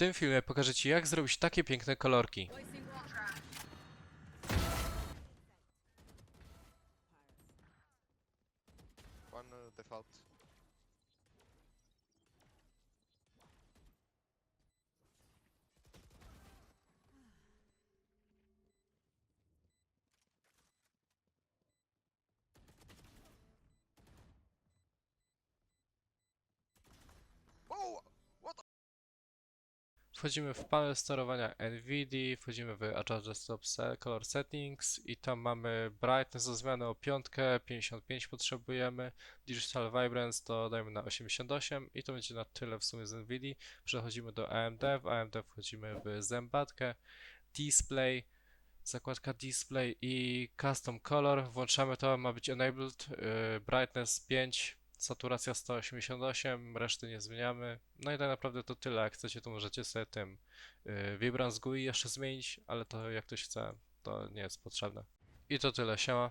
tym filmie pokażę Ci jak zrobić takie piękne kolorki. One uh, default. Wchodzimy w panel sterowania NVIDIA, wchodzimy w Adjust Desktop Se- Color Settings i tam mamy Brightness do zmiany o piątkę, 55 potrzebujemy, Digital Vibrance to dajmy na 88 i to będzie na tyle w sumie z NVIDIA. Przechodzimy do AMD, w AMD wchodzimy w zębatkę, Display, zakładka Display i Custom Color, włączamy to, ma być Enabled, yy, Brightness 5, saturacja 188, reszty nie zmieniamy. No i tak naprawdę to tyle. Jak chcecie, to możecie sobie tym yy, Vibrance GUI jeszcze zmienić, ale to jak ktoś chce, to nie jest potrzebne. I to tyle, siema.